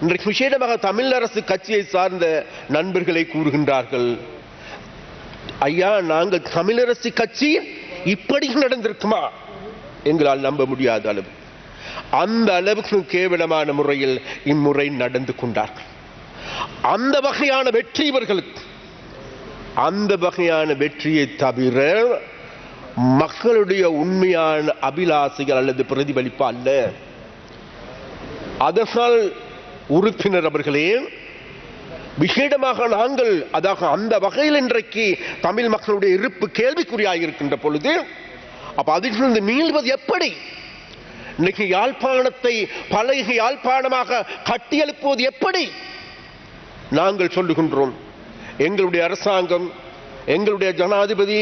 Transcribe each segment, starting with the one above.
இன்றைக்கு விசேடமாக தமிழ் அரசு கட்சியை சார்ந்த நண்பர்களை கூறுகின்றார்கள் ஐயா நாங்கள் தமிழரசு கட்சி இப்படி நடந்திருக்குமா? எங்களால் நம்ப முடியாத அளவு. அந்த அளவுக்கு கேவலமான முறையில் இம்முறை நடந்து கொண்டார்கள். அந்த வகையான வெற்றி இவர்களுக்கு அந்த வகையான வெற்றியை தவிர மக்களுடைய உண்மையான அபிலாசைகள் அல்லது பிரதிபலிப்பு அல்ல. அதனால் உறுப்பினர் அவர்களே விசேடமாக நாங்கள் அதாக அந்த வகையில் இன்றைக்கு தமிழ் மக்களுடைய இருப்பு கேள்விக்குறியாக இருக்கின்ற பொழுது அப்ப அதிலிருந்து மீள்வது எப்படி? இன்னைக்கு யாழ்ப்பாணத்தை பழைய யாழ்ப்பாணமாக கட்டியெழுப்புவது எப்படி? நாங்கள் சொல்லுகின்றோம் எங்களுடைய அரசாங்கம் எங்களுடைய ஜனாதிபதி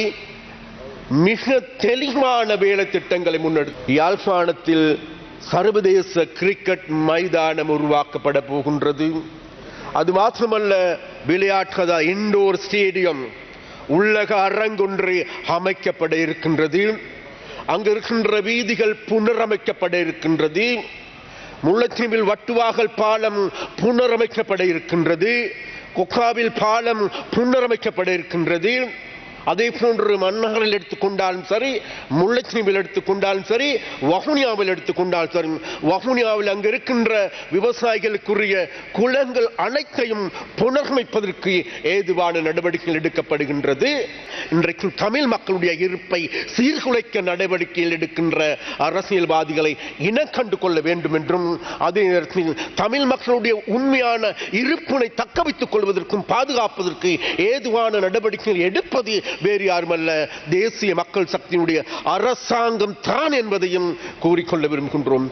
மிக தெளிவான வேலை திட்டங்களை முன்னெடுத்து யாழ்ப்பாணத்தில் சர்வதேச கிரிக்கெட் மைதானம் உருவாக்கப்பட போகின்றது. அது மாத்திரமல்ல விளையாட்டு இண்டோர் ஸ்டேடியம் உள்ளக அரங்கொன்று அமைக்கப்பட இருக்கின்றது. அங்கு இருக்கின்ற வீதிகள் புனரமைக்கப்பட இருக்கின்றது. முள்ளத்தீவில் வட்டுவாகல் பாலம் புனரமைக்கப்பட இருக்கின்றது. கொக்காவில் பாலம் புனரமைக்கப்பட இருக்கின்றது. அதே போன்று மன்னகரில் எடுத்துக்கொண்டாலும் சரி முல்லைத்தீவில் எடுத்துக்கொண்டாலும் சரி வவுனியாவில் எடுத்துக்கொண்டாலும் சரி வவுனியாவில் அங்கு இருக்கின்ற விவசாயிகளுக்குரிய குளங்கள் அனைத்தையும் புனரமைப்பதற்கு ஏதுவான நடவடிக்கைகள் எடுக்கப்படுகின்றது. இன்றைக்கு தமிழ் மக்களுடைய இருப்பை சீர்குலைக்க நடவடிக்கைகள் எடுக்கின்ற அரசியல்வாதிகளை இனக்கண்டு கொள்ள வேண்டும் என்றும் அதே நேரத்தில் தமிழ் மக்களுடைய உண்மையான இருப்பினை தக்க வைத்துக் கொள்வதற்கும் பாதுகாப்பதற்கு ஏதுவான நடவடிக்கைகள் எடுப்பது வேறு யாருமல்ல தேசிய மக்கள் சக்தியினுடைய அரசாங்கம் தான் என்பதையும் கூறிக்கொள்ள விரும்புகின்றோம்.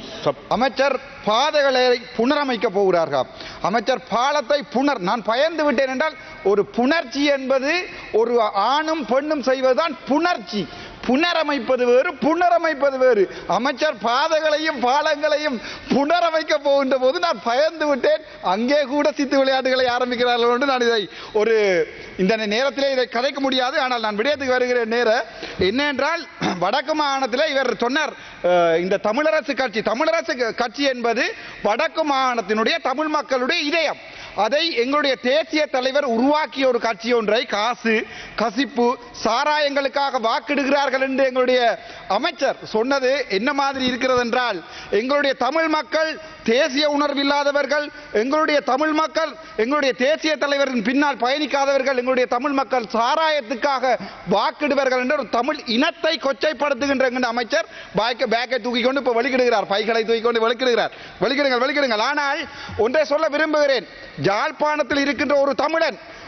அமைச்சர் பாதைகளை புனரமைக்க போகிறார்கள். அமைச்சர் பாலத்தை புனர் நான் பயந்து விட்டேன் என்றால் ஒரு புணர்ச்சி என்பது ஒரு ஆணும் பெண்ணும் செய்வதுதான் புணர்ச்சி. புனரமைப்பது வேறு புனரமைப்பது வேறு. அமைச்சர் பாதைகளையும் பாலங்களையும் புனரமைக்க போகின்ற போது நான் பயந்து விட்டேன். அங்கே கூட சித்து விளையாட்டுகளை ஆரம்பிக்கிறார்கள் என்று நான் இதை ஒரு இந்த நேரத்திலே இதை கதைக்க முடியாது. ஆனால் நான் விடயத்துக்கு வருகிற நேரம் என்னென்றால் வடக்கு மாகாணத்தில் இவர் சொன்னார் இந்த தமிழரசு கட்சி தமிழரசு கட்சி என்பது வடக்கு மாகாணத்தினுடைய தமிழ் மக்களுடைய இதயம். அதை எங்களுடைய தேசிய தலைவர் உருவாக்கிய ஒரு கட்சி ஒன்றை காசு கசிப்பு சாராயங்களுக்காக வாக்கிடுகிறார்கள் என்று எங்களுடைய அமைச்சர் சொன்னது என்ன மாதிரி இருக்கிறது என்றால் எங்களுடைய தமிழ் மக்கள் தேசிய உணர்வு இல்லாதவர்கள் எங்களுடைய தமிழ் மக்கள் எங்களுடைய தேசிய தலைவரின் பின்னால் பயணிக்காதவர்கள் எங்களுடைய தமிழ் மக்கள் சாராயத்துக்காக வாக்கிடுவார்கள் என்ற ஒரு தமிழ் இனத்தை கொச்சைப்படுத்துகின்ற எங்கள் அமைச்சர் பேக்கை பேக்கை தூக்கி கொண்டு இப்போ வெளிக்கிடுகிறார் பைகளை தூக்கி கொண்டு வெளிக்கிடுகிறார் வெளிக்கிடுங்கள் வெளிக்கிடுங்கள் ஆனால் ஒன்றை சொல்ல விரும்புகிறேன். ஜாழ்ப்பாணத்தில் இருக்கின்ற ஒரு தமிழன்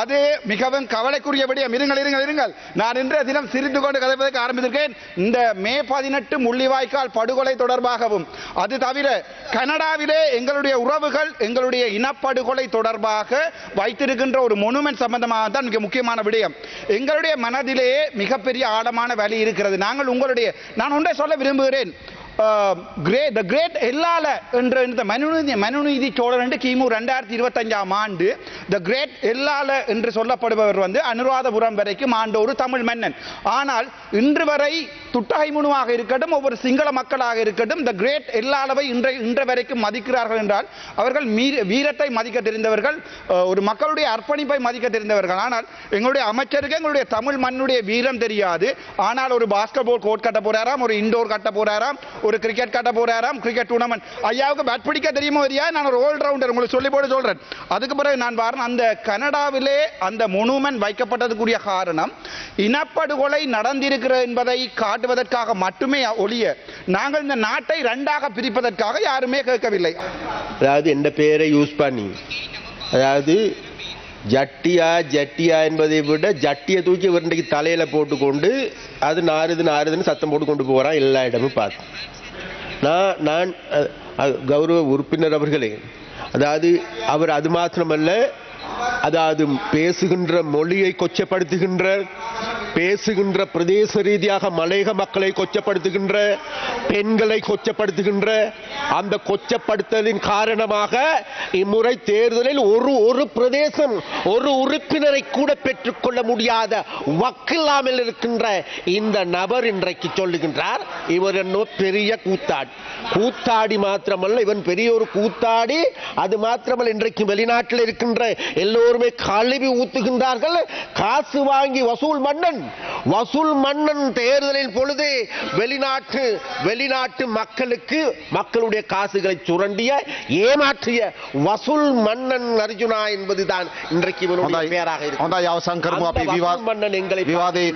அது மிகவும் கவலைக்குரிய இருங்கள் இருங்கள் இருங்கள். நான் இன்றைய தினம் சிரித்து கொண்டு கதைப்பதற்கு ஆரம்பித்திருக்கேன். இந்த மே பதினெட்டு முள்ளிவாய்க்கால் படுகொலை தொடர்பாகவும் அது தவிர கனடாவிலே எங்களுடைய உறவுகள் எங்களுடைய இனப்படுகொலை தொடர்பாக வைத்திருக்கின்ற ஒரு மொனுமெண்ட் சம்பந்தமாக தான் மிக முக்கியமான விடயம். எங்களுடைய மனதிலேயே மிகப்பெரிய ஆழமான வலி இருக்கிறது. நாங்கள் உங்களுடைய நான் ஒன்றை சொல்ல விரும்புகிறேன். கிரேட் த கிரேட் எல்லால என்ற இந்த மனுநீதி மனுநீதி சோழன் என்று கிமு ரெண்டாயிரத்தி இருபத்தஞ்சாம் ஆண்டு த கிரேட் எல்லால என்று சொல்லப்படுபவர் வந்து அனுராதபுரம் வரைக்கும் ஆண்ட ஒரு தமிழ் மன்னன். ஆனால் இன்று வரை துட்டாய்முனுவாக இருக்கட்டும் ஒவ்வொரு சிங்கள மக்களாக இருக்கட்டும் த கிரேட் எல்லாளவை இன்றை இன்று வரைக்கும் மதிக்கிறார்கள் என்றால் அவர்கள் மீ- வீரத்தை மதிக்க தெரிந்தவர்கள் ஒரு மக்களுடைய அர்ப்பணிப்பை மதிக்க தெரிந்தவர்கள் ஆனால் எங்களுடைய அமைச்சருக்கு எங்களுடைய தமிழ் மண்ணுடைய வீரம் தெரியாது. ஆனால் ஒரு பாஸ்கெட் பால் கோர்ட் கட்ட போறாராம் ஒரு இண்டோர் கட்ட போறாராம் ஒரு கிரிக்கெட் கட்ட போறாராம் கிரிக்கெட் டூர்னமெண்ட் ஐயாவுக்கு பேட் பிடிக்க தெரியுமோ இல்லையா நான் ஒரு ஆல் ரவுண்டர் உங்களுக்கு சொல்லி போட்டு சொல்றேன். அதுக்கு பிறகு நான் பாருங்க அந்த கனடாவிலே அந்த மொனுமெண்ட் வைக்கப்பட்டதுக்குரிய காரணம் இனப்படுகொலை நடந்திருக்கிற என்பதை காட்டுவதற்காக மட்டுமே ஒழிய நாங்கள் இந்த நாட்டை ரெண்டாக பிரிப்பதற்காக யாருமே கேட்கவில்லை. அதாவது எந்த பேரை யூஸ் பண்ணி அதாவது ஜட்டியா ஜட்டியா என்பதை விட ஜட்டியை தூக்கி இவருடைய தலையில் போட்டுக்கொண்டு அது நாறுது நாறுதுன்னு சத்தம் போட்டு கொண்டு போகிறான் எல்லா இடமும் பார்த்து. நான் நான் கௌரவ உறுப்பினர் அவர்களே அதாவது அவர் அது மாத்திரமல்ல அதாவது பேசுகின்ற மொழியை கொச்சப்படுத்துகின்ற பேசுகின்ற பிரதேச ரீதியாக மலையக மக்களை கொச்சப்படுத்துகின்ற பெண்களை கொச்சப்படுத்துகின்ற அந்த கொச்சப்படுத்தலின் காரணமாக இம்முறை தேர்தலில் ஒரு ஒரு பிரதேசம் ஒரு உறுப்பினரை கூட பெற்றுக்கொள்ள முடியாத வக்கில்லாமல் இருக்கின்ற இந்த நபர் இன்றைக்கு சொல்லுகின்றார். இவர் என்ன பெரிய கூத்தாடி. கூத்தாடி மாத்திரமல்ல இவன் பெரிய ஒரு கூத்தாடி. அது மாத்திரமல்ல இன்றைக்கு வெளிநாட்டில் இருக்கின்ற எல்லோருமே கழுவி ஊத்துகின்றார்கள். காசு வாங்கி வசூல் மன்னன் வசூல் மன்னன் தேர்தலின் பொழுது வெளிநாட்டு வெளிநாட்டு மக்களுக்கு மக்களுடைய காசுகளை சுரண்டிய ஏமாற்றிய வசூல் மன்னன் அர்ஜுனா என்பதுதான் இன்றைக்கு இவனுடைய பெயராக இருக்கும் மன்னன் எங்களை விவாதை